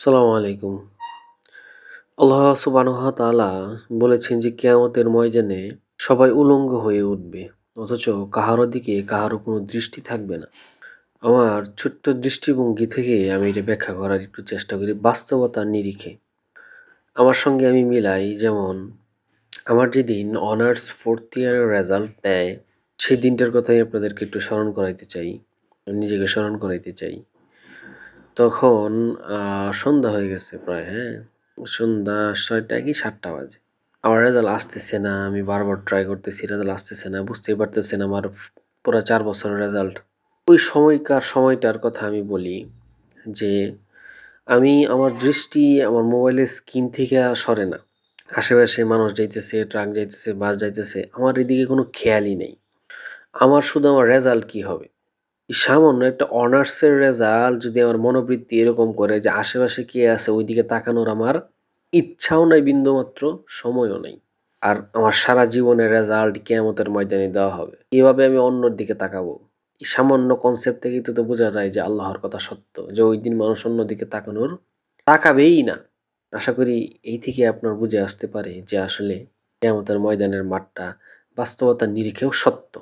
সালামু আলাইকুম। আল্লাহ ওয়া বলেছেন যে কেয়ামতের ময়দানে সবাই উলঙ্গ হয়ে উঠবে। অথচ কাহারো দিকে কাহারো কোনো দৃষ্টি থাকবে না। আমার ছোট্ট দৃষ্টিভঙ্গি থেকে আমি এটা ব্যাখ্যা করার একটু চেষ্টা করি বাস্তবতার নিরিখে। আমার সঙ্গে আমি মিলাই, যেমন আমার যেদিন অনার্স ফোর্থ ইয়ারের রেজাল্ট দেয় সেই দিনটার কথাই আপনাদেরকে একটু স্মরণ করাইতে চাই। নিজেকে স্মরণ করাইতে চাই। তখন সন্ধ্যা হয়ে গেছে প্রায় হ্যাঁ? সন্ধ্যা ছয়টা কি সাতটা বাজে। আমার রেজাল্ট আসতেছে না। আমি বারবার ট্রাই করতেছি রেজাল্ট আসতেছে না। বুঝতেই পারতেছে না আমার পুরা চার বছরের রেজাল্ট। ওই সময়কার সময়টার কথা আমি বলি যে আমি আমার দৃষ্টি আমার মোবাইলের স্ক্রিন থেকে সরে না। আশেপাশে মানুষ যাইতেছে, ট্রাক যাইতেছে, বাস যাইতেছে। আমার এদিকে কোনো খেয়ালই নেই। আমার শুধু আমার রেজাল্ট কি হবে? সামান্য একটা অনার্সের রেজাল্ট যদি আমার মনোবৃত্তি এরকম করে যে আশেপাশে কে আছে ওইদিকে তাকানোর আমার ইচ্ছাও নাই বিন্দুমাত্র, সময়ও নেই আর আমার সারা জীবনের রেজাল্ট কিয়ামতের ময়দানে দেওয়া হবে। কীভাবে আমি অন্যর দিকে তাকাবো? এই সামান্য কনসেপ্ট থেকেই তো, তো বোঝা যায় যে আল্লাহর কথা সত্য। যে ওই দিন মানুষ অন্যদিকে তাকানোর তাকাবেই না। আশা করি এই থেকে আপনার বুঝে আসতে পারে যে আসলে কিয়ামতের ময়দানের মাঠটা বাস্তবতার নিরিখেও সত্য।